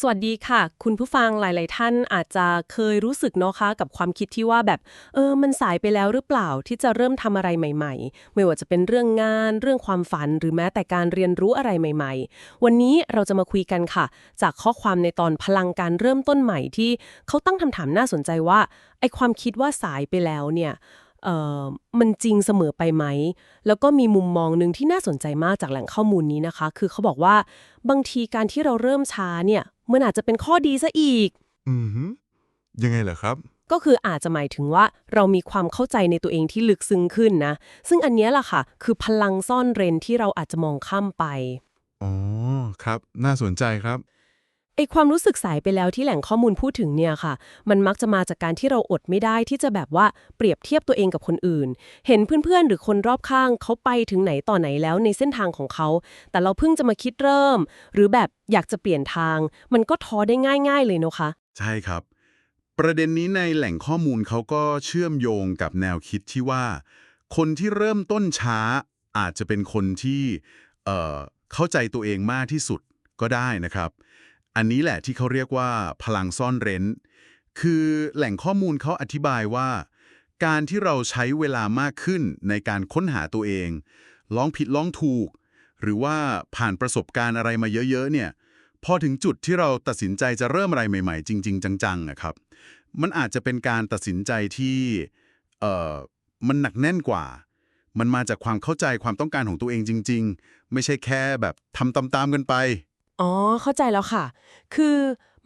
สวัสดีค่ะ คุณผู้ฟังหลาย ๆ ท่านอาจจะเคยรู้สึกเนาะคะกับความคิดที่ว่าแบบ เออ มันสายไปแล้วหรือเปล่าที่จะเริ่มทำอะไรใหม่ ๆ ไม่ว่าจะเป็นเรื่องงาน เรื่องความฝัน หรือแม้แต่การเรียนรู้อะไรใหม่ ๆ วันนี้เราจะมาคุยกันค่ะ จากข้อความในตอนพลังการเริ่มต้นใหม่ที่เขาตั้งคำถามน่าสนใจว่าไอความคิดว่าสายไปแล้วเนี่ย มันจริงเสมอไปไหม แล้วก็มีมุมมองหนึ่งที่น่าสนใจมากจากแหล่งข้อมูลนี้นะคะ คือเขาบอกว่าบางทีการที่เราเริ่มช้าเนี่ยมันอาจจะเป็นข้อดีซะอีก อือฮึยังไงเหรอครับ ก็คืออาจจะหมายถึงว่าเรามีความเข้าใจในตัวเองที่ลึกซึ้งขึ้นนะ ซึ่งอันเนี้ยล่ะค่ะ คือพลังซ่อนเร้นที่เราอาจจะมองข้ามไป อ๋อ ครับ น่าสนใจครับ ไอความรู้สึกสายไปแล้วที่แหล่งข้อมูลพูดถึงเนี่ยค่ะ มันมักจะมาจากการที่เราอดไม่ได้ที่จะแบบว่าเปรียบเทียบตัวเองกับคนอื่น เห็นเพื่อนๆ หรือคนรอบข้างเขาไปถึงไหนต่อไหนแล้วในเส้นทางของเขา แต่เราเพิ่งจะมาคิดเริ่ม หรือแบบอยากจะเปลี่ยนทาง มันก็ท้อได้ง่าย ๆ เลยเนอะคะใช่ครับ ประเด็นนี้ในแหล่งข้อมูลเขาก็เชื่อมโยงกับแนวคิดที่ว่า คนที่เริ่มต้นช้าอาจจะเป็นคนที่เเข้าใจตัวเองมากที่สุดก็ได้นะครับ อันนี้แหละที่เขาเรียกว่าพลังซ่อนเร้น คือแหล่งข้อมูลเขาอธิบายว่า การที่เราใช้เวลามากขึ้นในการค้นหาตัวเอง ลองผิดลองถูก หรือว่าผ่านประสบการณ์อะไรมาเยอะๆเนี่ย พอถึงจุดที่เราตัดสินใจจะเริ่มอะไรใหม่ๆ จริง ๆ จังๆอะครับ มันอาจจะเป็นการตัดสินใจที่เอ่อมันหนักแน่นกว่า มันมาจากความเข้าใจความต้องการของตัวเองจริง ๆ ไม่ใช่แค่แบบทำตามๆกันไป อ๋อ เข้าใจแล้วค่ะ คือ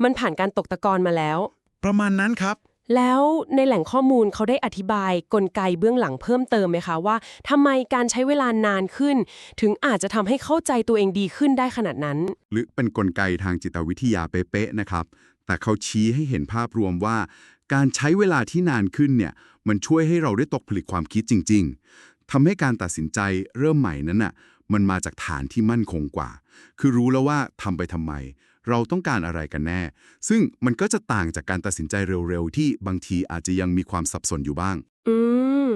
มันผ่านการตกตะกอนมาแล้ว ประมาณนั้นครับ แล้วในแหล่งข้อมูลเขาได้อธิบายกลไกเบื้องหลังเพิ่มเติมไหมคะว่าทำไมการใช้เวลานานขึ้น ถึงอาจจะทำให้เข้าใจตัวเองดีขึ้นได้ขนาดนั้น หรือเป็นกลไกทางจิตวิทยาเป๊ะๆนะครับ แต่เขาชี้ให้เห็นภาพรวมว่า การใช้เวลาที่นานขึ้นเนี่ย มันช่วยให้เราได้ตกผลึกความคิดจริง ๆทำให้การตัดสินใจเริ่มใหม่นั้นน่ะ มันมาจากฐานที่มั่นคงกว่า คือรู้แล้วว่าทำไปทำไม เราต้องการอะไรกันแน่ ซึ่งมันก็จะต่างจากการตัดสินใจเร็วๆ ที่บางทีอาจจะยังมีความสับสนอยู่บ้าง อืม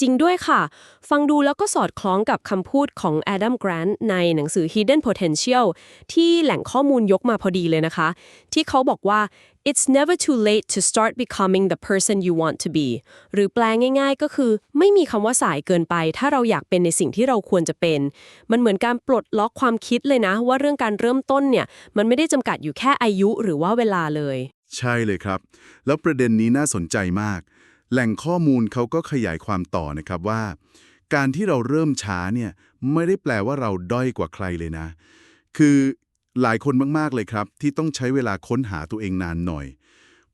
จริงด้วยค่ะ ฟังดูแล้วก็สอดคล้องกับคำพูดของ Adam Grant ในหนังสือ Hidden Potential ที่แหล่งข้อมูลยกมาพอดีเลยนะคะ ที่เขาบอกว่า it's never too late to start becoming the person you want to be หรือแปลง่าย ๆ ก็คือ ไม่มีคำว่าสายเกินไป ถ้าเราอยากเป็นในสิ่งที่เราควรจะเป็น มันเหมือนการปลดล็อกความคิดเลยนะ ว่าเรื่องการเริ่มต้นเนี่ย มันไม่ได้จำกัดอยู่แค่อายุหรือว่าเวลาเลย ใช่เลยครับ แล้วประเด็นนี้น่าสนใจมาก แหล่งข้อมูลเขาก็ขยายความต่อนะครับว่า การที่เราเริ่มช้าเนี่ยไม่ได้แปลว่าเราด้อยกว่าใครเลยนะ คือหลายคนมากๆเลยครับ ที่ต้องใช้เวลาค้นหาตัวเองนานหน่อย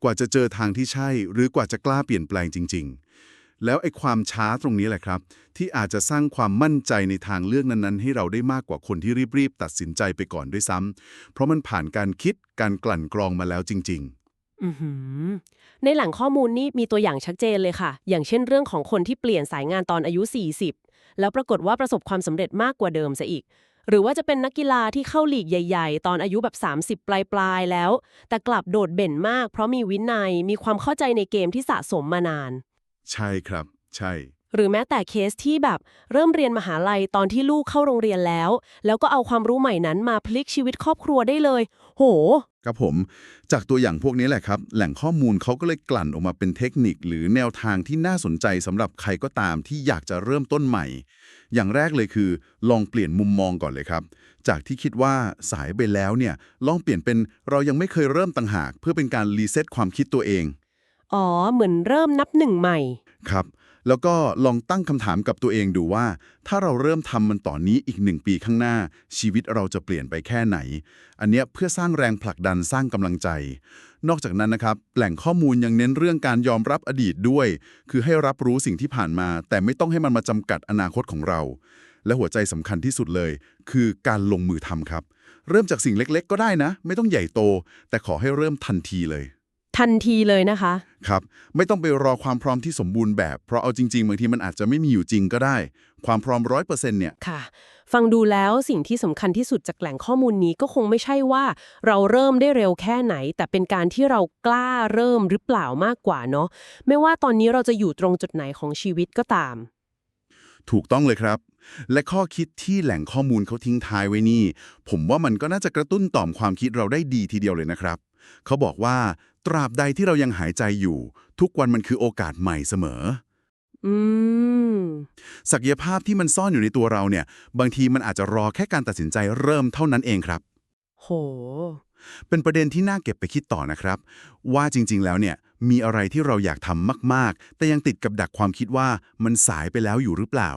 กว่าจะเจอทางที่ใช่ หรือกว่าจะกล้าเปลี่ยนแปลงจริง ๆ แล้วไอ้ความช้าตรงนี้แหละครับ ที่อาจจะสร้างความมั่นใจในทางเลือกนั้นๆ ให้เราได้มากกว่าคนที่รีบๆตัดสินใจไปก่อนด้วยซ้ำเพราะมันผ่านการคิดการกลั่นกรองมาแล้วจริง ๆ อือหือในหลังข้อมูลนี่มีตัวอย่างชัดเจนเลยค่ะ อย่างเช่นเรื่องของคนที่เปลี่ยนสายงานตอนอายุ 40 แล้วปรากฏว่าประสบความสำเร็จมากกว่าเดิมซะอีก หรือว่าจะเป็นนักกีฬาที่เข้าลีกใหญ่ ๆ ตอนอายุแบบ 30 ปลายๆแล้ว แต่กลับโดดเด่นมากเพราะมีวินัยมีความเข้าใจในเกมที่สะสมมานาน ใช่ครับ ใช่ หรือแม้แต่เคสที่แบบเริ่มเรียนมหาลัยตอนที่ลูกเข้าโรงเรียนแล้ว แล้วก็เอาความรู้ใหม่นั้นมาพลิกชีวิตครอบครัวได้เลย โห ครับผม จากตัวอย่างพวกนี้แหละครับ แหล่งข้อมูลเขาก็เลยกลั่นออกมาเป็นเทคนิคหรือแนวทางที่น่าสนใจสำหรับใครก็ตามที่อยากจะเริ่มต้นใหม่ อย่างแรกเลยคือ ลองเปลี่ยนมุมมองก่อนเลยครับ จากที่คิดว่าสายไปแล้วเนี่ยลองเปลี่ยนเป็นเรายังไม่เคยเริ่มต่างหาก เพื่อเป็นการรีเซ็ตความคิดตัวเอง อ๋อ เหมือนเริ่มนับหนึ่งใหม่ ครับ แล้วก็ลองตั้งคำถามกับตัวเองดูว่า ถ้าเราเริ่มทำมันต่อนนี้อีกหนึ่งปีข้างหน้า ชีวิตเราจะเปลี่ยนไปแค่ไหน อันเนี้ยเพื่อสร้างแรงผลักดันสร้างกำลังใจ นอกจากนั้นนะครับแหล่งข้อมูลยังเน้นเรื่องการยอมรับอดีตด้วย คือให้รับรู้สิ่งที่ผ่านมา แต่ไม่ต้องให้มันมาจำกัดอนาคตของเรา และหัวใจสำคัญที่สุดเลย คือการลงมือทำครับ เริ่มจากสิ่งเล็ก ๆ ก็ได้นะ ไม่ต้องใหญ่โต แต่ขอให้เริ่มทันทีเลย ทันทีเลยนะคะ ครับ ไม่ต้องไปรอความพร้อมที่สมบูรณ์แบบ เพราะเอาจริงๆบางทีมันอาจจะไม่มีอยู่จริงก็ได้ ความพร้อมร้อยเปอร์เซ็นต์เนี่ย ค่ะ ฟังดูแล้วสิ่งที่สำคัญที่สุดจากแหล่งข้อมูลนี้ก็คงไม่ใช่ว่า เราเริ่มได้เร็วแค่ไหน แต่เป็นการที่เรากล้าเริ่มหรือเปล่ามากกว่าเนาะไม่ว่าตอนนี้เราจะอยู่ตรงจุดไหนของชีวิตก็ตาม ถูกต้องเลยครับ และข้อคิดที่แหล่งข้อมูลเขาทิ้งท้ายไว้นี่ ผมว่ามันก็น่าจะกระตุ้นต่อมความคิดเราได้ดีทีเดียวเลยนะครับ เขาบอกว่า ตราบใดที่เรายังหายใจอยู่ ทุกวันมันคือโอกาสใหม่เสมอ อืม ศักยภาพที่มันซ่อนอยู่ในตัวเราเนี่ย บางทีมันอาจจะรอแค่การตัดสินใจเริ่มเท่านั้นเองครับ โห เป็นประเด็นที่น่าเก็บไปคิดต่อนะครับ ว่าจริง ๆ แล้วเนี่ย มีอะไรที่เราอยากทำมาก ๆ แต่ยังติดกับดักความคิดว่ามันสายไปแล้วอยู่หรือเปล่า